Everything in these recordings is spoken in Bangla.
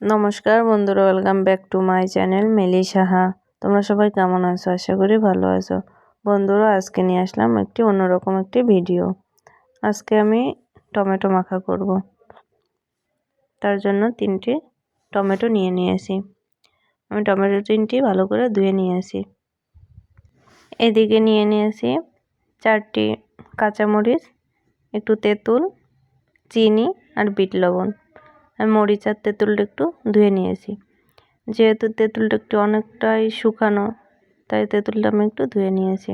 নমস্কার বন্ধুরা welcome back to my channel মেলি সাহা তোমরা সবাই কেমন আছো? আশা করি ভালো আছো। বন্ধুরা, আজকে নিয়ে আসলাম একটি অন্যরকম একটি ভিডিও আজকে আমি টমেটো মাখা করব। তার জন্য তিনটি টমেটো নিয়ে নিয়েছি। আমি টমেটো তিনটি ভালো করে ধুয়ে নিয়ে আসি এদিকে নিয়ে নিয়েছি চারটি কাঁচামরিচ, একটু তেঁতুল, চিনি আর বিট লবণ। আমি মরিচ আর তেঁতুলটা একটু ধুয়ে নিয়েছি। যেহেতু তেঁতুলটা একটু অনেকটাই শুকানো, তাই তেঁতুলটা আমি একটু ধুয়ে নিয়েছি।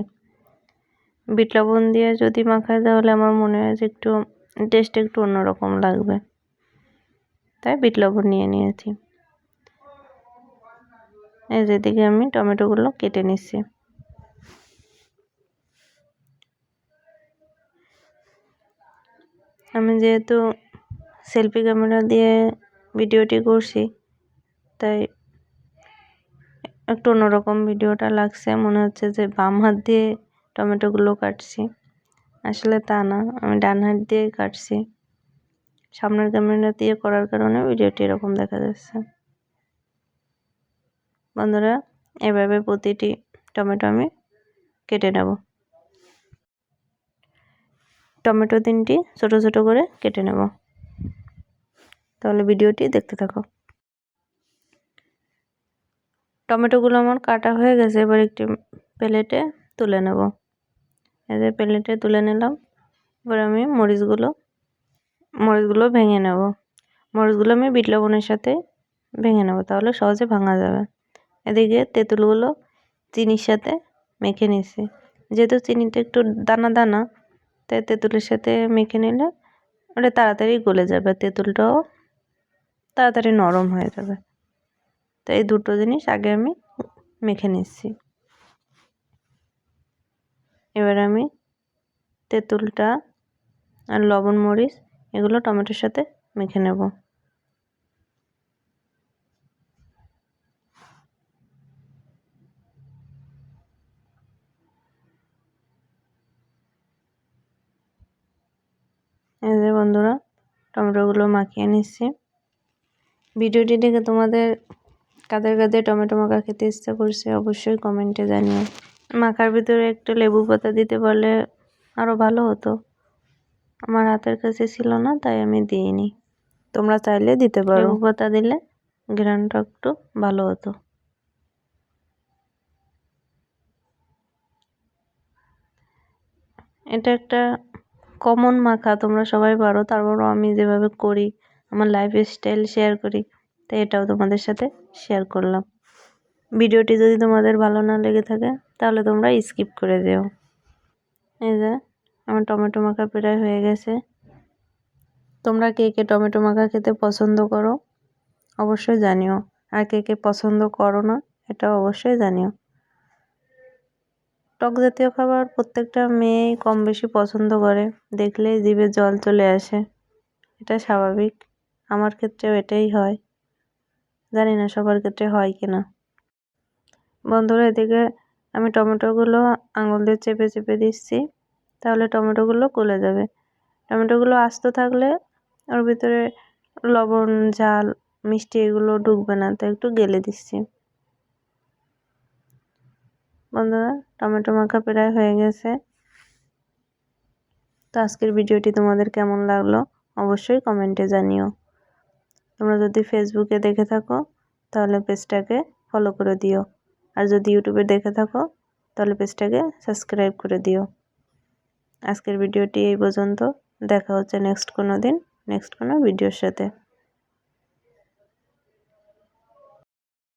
বিট লবণ দিয়ে যদি মাখাই, তাহলে আমার মনে হয় যে একটু টেস্ট একটু অন্যরকম লাগবে। তাই বিট লবণ নিয়ে নিয়েছি। এই যেদিকে আমি টমেটোগুলো কেটে নিচ্ছি। আমি যেহেতু সেলফি ক্যামেরা দিয়ে ভিডিওটি করছি। তাই একটু অন্যরকম ভিডিওটা লাগছে। মনে হচ্ছে যে বাম হাত দিয়ে টমেটোগুলো কাটছি। আসলে তা না, আমি ডান হাত দিয়ে কাটছি। সামনের ক্যামেরা দিয়ে করার কারণে ভিডিওটি এরকম দেখা যাচ্ছে। বন্ধুরা, এভাবে প্রতিটি টমেটো আমি কেটে নেব। টমেটো তিনটি ছোট ছোট করে কেটে নেব। তাহলে ভিডিওটি দেখতে থাকো। টমেটোগুলো আমার কাটা হয়ে গেছে, এবার একটি প্লেটে তুলে নেব। এদের প্লেটে তুলে নিলাম, এবার আমি মরিচগুলো মরিচগুলো ভেঙে নেব। মরিচগুলো আমি বিট লবণের সাথে ভেঙে নেব, তাহলে সহজে ভাঙা যাবে। এদিকে তেঁতুলগুলো চিনির সাথে মেখে নিছি যেহেতু চিনিটা একটু দানা দানা, তাই তেঁতুলের সাথে মেখে নিলে ওটা তাড়াতাড়ি গলে যাবে, তেঁতুলটাও তাড়াতাড়ি নরম হয়ে যাবে। তো এই দুটো জিনিস আগে আমি মেখে নিচ্ছি। এবার আমি তেঁতুলটা আর লবণ, মরিচ এগুলো টমেটোর সাথে মেখে নেব। এই যে বন্ধুরা, টমেটোগুলো মাখিয়ে নিচ্ছি। ভিডিওটি দেখে তোমাদের কাদের কাদের টমেটো মাখা খেতে ইচ্ছা করছে অবশ্যই কমেন্টে জানিও। মাখার ভিতরে একটা লেবু পাতা দিতে পারলে আরও ভালো হতো। আমার হাতের কাছে ছিল না তাই আমি দিইনি। তোমরা চাইলে দিতে পারো। লেবু পাতা দিলে গ্রানটা একটু ভালো হতো। এটা একটা কমন মাখা তোমরা সবাই পারো। তারপরও আমি যেভাবে করি আমার লাইফ স্টাইল শেয়ার করি। তাই এটাও তোমাদের সাথে শেয়ার করলাম। ভিডিওটি যদি তোমাদের ভালো না লেগে থাকে, তাহলে তোমরা স্কিপ করে দিও এই যে, আমার টমেটো মাখা প্রায় হয়ে গেছে। তোমরা কে কে টমেটো মাখা খেতে পছন্দ করো, অবশ্যই জানিও। আর কে কে পছন্দ করো না, এটাও অবশ্যই জানিও। টক জাতীয় খাবার প্রত্যেকটা মেয়েই কম বেশি পছন্দ করে। দেখলেই জিভে জল চলে আসে। এটা স্বাভাবিক। আমার ক্ষেত্রেও এটাই হয়। জানি না সবার ক্ষেত্রে হয় কি না। বন্ধুরা, এদিকে আমি টমেটোগুলো আঙুল দিয়ে চেপে চেপে দিচ্ছি, তাহলে টমেটোগুলো গলে যাবে। টমেটোগুলো আস্ত থাকলে ওর ভিতরে লবণ, ঝাল, মিষ্টি এগুলো ঢুকবে না তো একটু গেলে দিচ্ছি। বন্ধুরা, টমেটো মাখা প্রায় হয়ে গেছে। তো আজকের ভিডিওটি তোমাদের কেমন লাগল, অবশ্যই কমেন্টে জানিও। তোমরা যদি ফেসবুকে দেখে থাকো, তাহলে পেজটাকে ফলো করে দিও। আর যদি ইউটিউবে দেখে থাকো, তাহলে পেজটাকে সাবস্ক্রাইব করে দিও। আজকের ভিডিওটি এই পর্যন্ত। দেখা হচ্ছে নেক্সট কোনো দিন নেক্সট কোনো ভিডিওর সাথে।